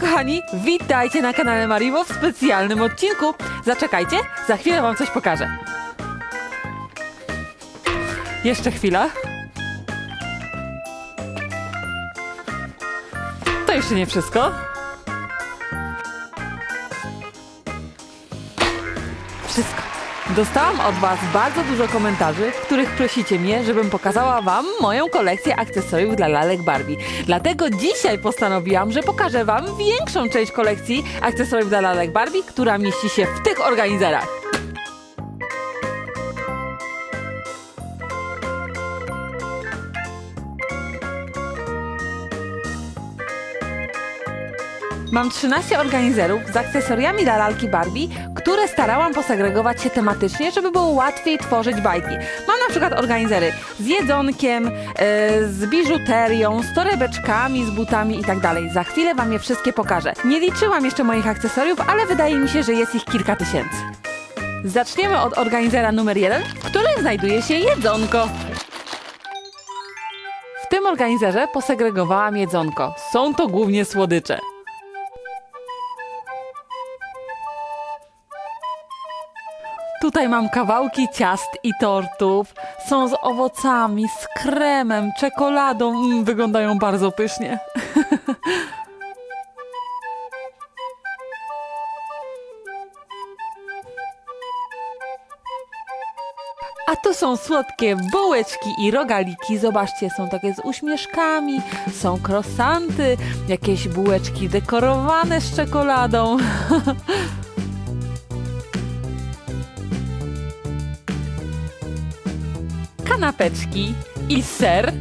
kochani, witajcie na kanale Mariwo w specjalnym odcinku. Zaczekajcie, za chwilę wam coś pokażę. Jeszcze chwila. To jeszcze nie wszystko. Wszystko. Dostałam od Was bardzo dużo komentarzy, w których prosicie mnie, żebym pokazała Wam moją kolekcję akcesoriów dla lalek Barbie. Dlatego dzisiaj postanowiłam, że pokażę Wam większą część kolekcji akcesoriów dla lalek Barbie, która mieści się w tych organizerach. Mam 13 organizerów z akcesoriami dla lalki Barbie, które starałam posegregować się tematycznie, żeby było łatwiej tworzyć bajki. Mam na przykład organizery z jedzonkiem, e, z biżuterią, z torebeczkami, z butami i tak. Za chwilę Wam je wszystkie pokażę. Nie liczyłam jeszcze moich akcesoriów, ale wydaje mi się, że jest ich kilka tysięcy. Zaczniemy od organizera numer jeden, w którym znajduje się jedzonko. W tym organizerze posegregowałam jedzonko. Są to głównie słodycze. Tutaj mam kawałki ciast i tortów. Są z owocami, z kremem, czekoladą. Mm, wyglądają bardzo pysznie. A tu są słodkie bułeczki i rogaliki. Zobaczcie, są takie z uśmieszkami, są krosanty, jakieś bułeczki dekorowane z czekoladą. kanapeczki i ser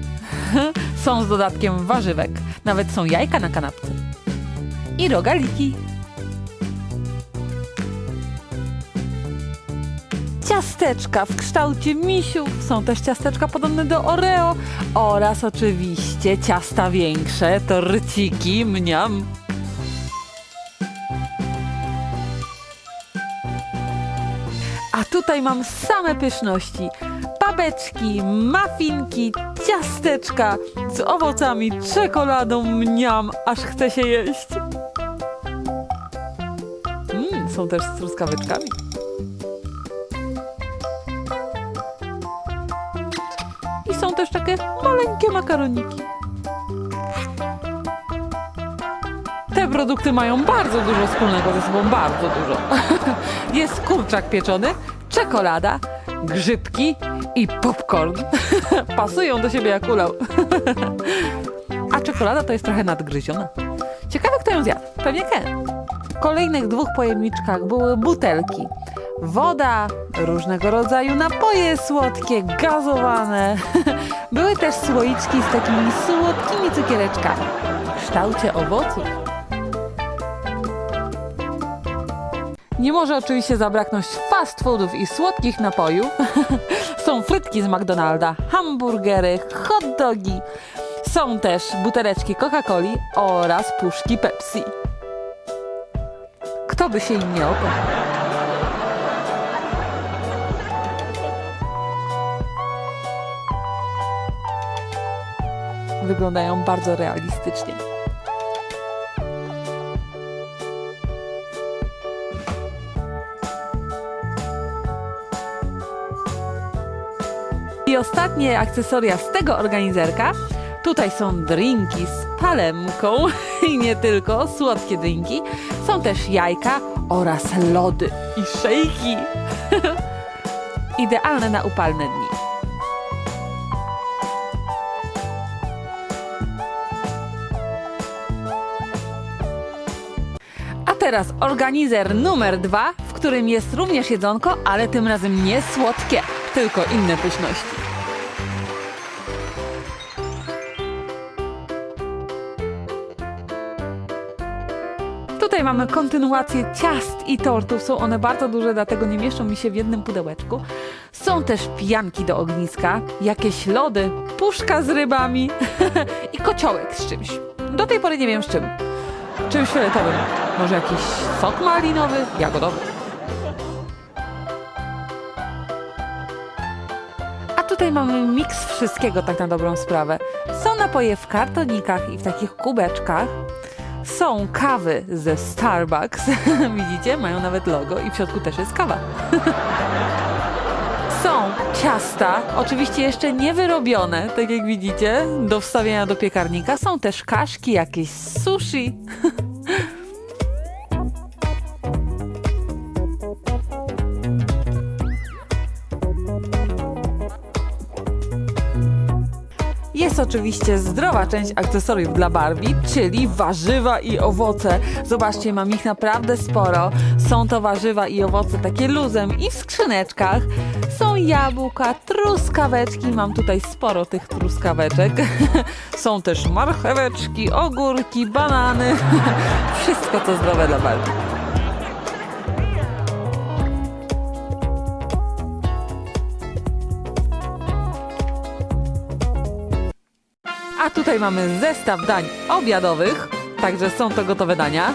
są z dodatkiem warzywek. Nawet są jajka na kanapce. I rogaliki. Ciasteczka w kształcie misiów. Są też ciasteczka podobne do Oreo. Oraz oczywiście ciasta większe, torciki, mniam. A tutaj mam same pyszności. Babeczki, mafinki, ciasteczka z owocami, czekoladą, mniam, aż chce się jeść. Mm, są też z truskaweczkami. I są też takie maleńkie makaroniki. Produkty mają bardzo dużo wspólnego ze sobą, bardzo dużo. Jest kurczak pieczony, czekolada, grzybki i popcorn. Pasują do siebie jak ulał. A czekolada to jest trochę nadgryziona. Ciekawe, kto ją zjadł. Pewnie Ken. W kolejnych dwóch pojemniczkach były butelki. Woda, różnego rodzaju napoje słodkie, gazowane. Były też słoiczki z takimi słodkimi cukiereczkami w kształcie owoców. Nie może oczywiście zabraknąć fast foodów i słodkich napojów. Są frytki z McDonalda, hamburgery, hot dogi. Są też buteleczki Coca-Coli oraz puszki Pepsi. Kto by się im nie opał? Wyglądają bardzo realistycznie. Ostatnie akcesoria z tego organizerka. Tutaj są drinki z palemką i nie tylko, słodkie drinki. Są też jajka oraz lody i szejki. Idealne na upalne dni. A teraz organizer numer dwa, w którym jest również jedzonko, ale tym razem nie słodkie, tylko inne pyszności. Tutaj mamy kontynuację ciast i tortów. Są one bardzo duże, dlatego nie mieszczą mi się w jednym pudełeczku. Są też pijanki do ogniska, jakieś lody, puszka z rybami i kociołek z czymś. Do tej pory nie wiem z czym. Czymś fioletowym. Może jakiś sok malinowy, jagodowy. A tutaj mamy miks wszystkiego tak na dobrą sprawę. Są napoje w kartonikach i w takich kubeczkach. Są kawy ze Starbucks. Widzicie? Mają nawet logo i w środku też jest kawa. Są ciasta, oczywiście jeszcze nie wyrobione, tak jak widzicie, do wstawienia do piekarnika. Są też kaszki, jakieś sushi. Jest oczywiście zdrowa część akcesoriów dla Barbie, czyli warzywa i owoce. Zobaczcie, mam ich naprawdę sporo. Są to warzywa i owoce takie luzem i w skrzyneczkach. Są jabłka, truskaweczki. Mam tutaj sporo tych truskaweczek. Są też marcheweczki, ogórki, banany. Wszystko co zdrowe dla Barbie. A tutaj mamy zestaw dań obiadowych, także są to gotowe dania.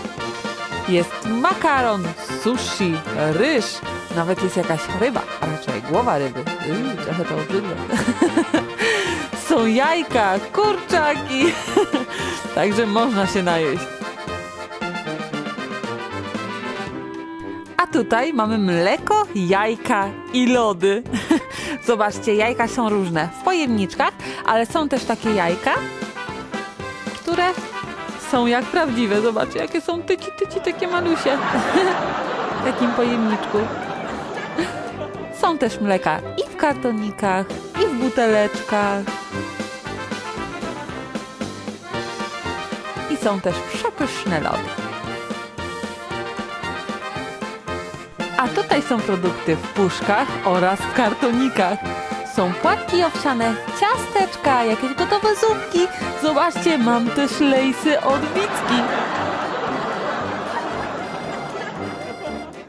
Jest makaron, sushi, ryż, nawet jest jakaś ryba, a raczej głowa ryby. Yy, trochę to obrzydłe. są jajka, kurczaki, także można się najeść. A tutaj mamy mleko, jajka i lody. Zobaczcie, jajka są różne w pojemniczkach, ale są też takie jajka, które są jak prawdziwe. Zobaczcie, jakie są tyci, tyci, takie malusie. w takim pojemniczku. Są też mleka i w kartonikach, i w buteleczkach. I są też przepyszne lody. Tutaj są produkty w puszkach oraz w kartonikach. Są płatki owsiane, ciasteczka, jakieś gotowe zupki. Zobaczcie, mam też lejsy od Wicki.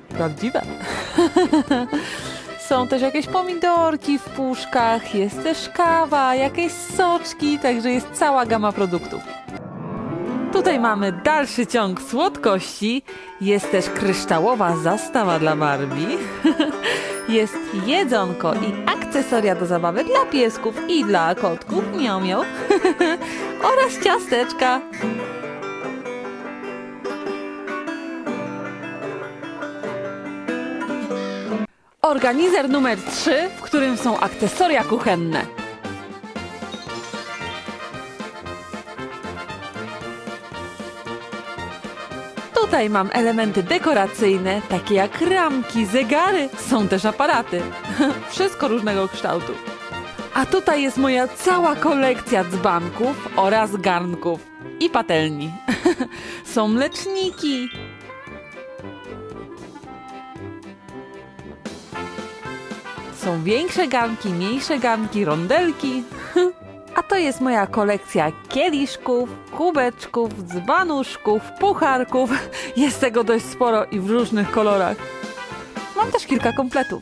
Prawdziwe. Są też jakieś pomidorki w puszkach, jest też kawa, jakieś soczki, także jest cała gama produktów. Tutaj mamy dalszy ciąg słodkości. Jest też kryształowa zastawa dla Barbie. Jest jedzonko i akcesoria do zabawy dla piesków i dla kotków, miau miau. oraz ciasteczka. Organizer numer 3, w którym są akcesoria kuchenne. Tutaj mam elementy dekoracyjne, takie jak ramki, zegary, są też aparaty. Wszystko różnego kształtu. A tutaj jest moja cała kolekcja dzbanków oraz garnków i patelni. są mleczniki. Są większe garnki, mniejsze garnki, rondelki. A to jest moja kolekcja kieliszków, kubeczków, dzbanuszków, pucharków. Jest tego dość sporo i w różnych kolorach. Mam też kilka kompletów.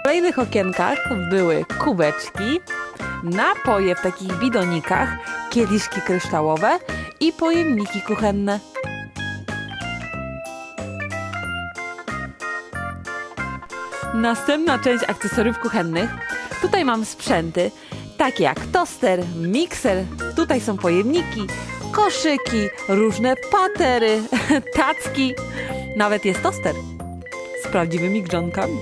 W kolejnych okienkach były kubeczki, napoje w takich bidonikach, kieliszki kryształowe i pojemniki kuchenne. Następna część akcesoriów kuchennych. Tutaj mam sprzęty, takie jak toster, mikser, tutaj są pojemniki, koszyki, różne patery, tacki, nawet jest toster z prawdziwymi grzonkami.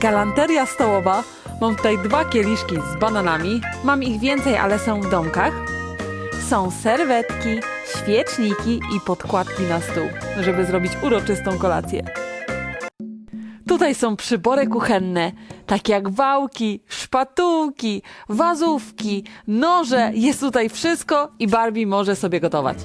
Galanteria stołowa. Mam tutaj dwa kieliszki z bananami. Mam ich więcej, ale są w domkach. Są serwetki, świeczniki i podkładki na stół, żeby zrobić uroczystą kolację. Tutaj są przybory kuchenne, takie jak wałki, szpatułki, wazówki, noże. Jest tutaj wszystko i Barbie może sobie gotować.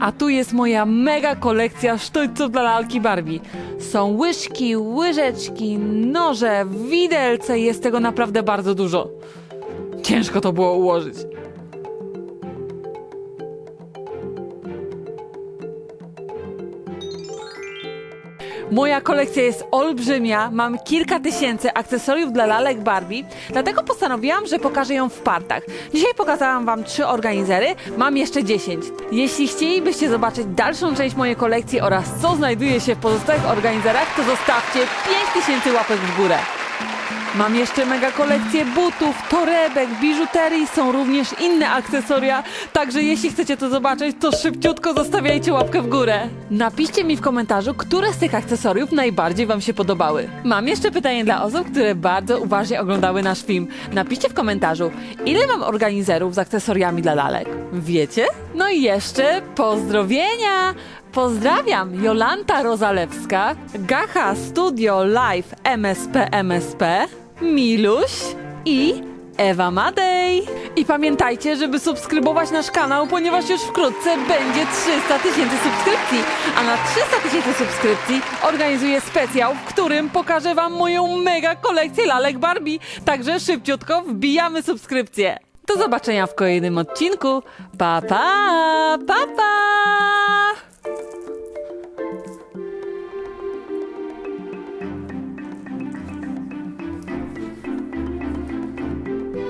A tu jest moja mega kolekcja sztućców dla lalki Barbie. Są łyżki, łyżeczki, noże, widelce. Jest tego naprawdę bardzo dużo. Ciężko to było ułożyć. Moja kolekcja jest olbrzymia, mam kilka tysięcy akcesoriów dla lalek Barbie, dlatego postanowiłam, że pokażę ją w partach. Dzisiaj pokazałam wam trzy organizery, mam jeszcze 10. Jeśli chcielibyście zobaczyć dalszą część mojej kolekcji oraz co znajduje się w pozostałych organizerach, to zostawcie 5000 łapek w górę. Mam jeszcze mega kolekcję butów, torebek, biżuterii, są również inne akcesoria, także jeśli chcecie to zobaczyć, to szybciutko zostawiajcie łapkę w górę. Napiszcie mi w komentarzu, które z tych akcesoriów najbardziej wam się podobały. Mam jeszcze pytanie dla osób, które bardzo uważnie oglądały nasz film. Napiszcie w komentarzu, ile mam organizerów z akcesoriami dla lalek? Wiecie? No i jeszcze pozdrowienia! Pozdrawiam Jolanta Rozalewska, Gacha Studio Live MSP MSP, Miluś i Ewa Madej. I pamiętajcie, żeby subskrybować nasz kanał, ponieważ już wkrótce będzie 300 tysięcy subskrypcji. A na 300 tysięcy subskrypcji organizuję specjał, w którym pokażę wam moją mega kolekcję lalek Barbie. Także szybciutko wbijamy subskrypcję. Do zobaczenia w kolejnym odcinku. Pa, pa, pa, pa!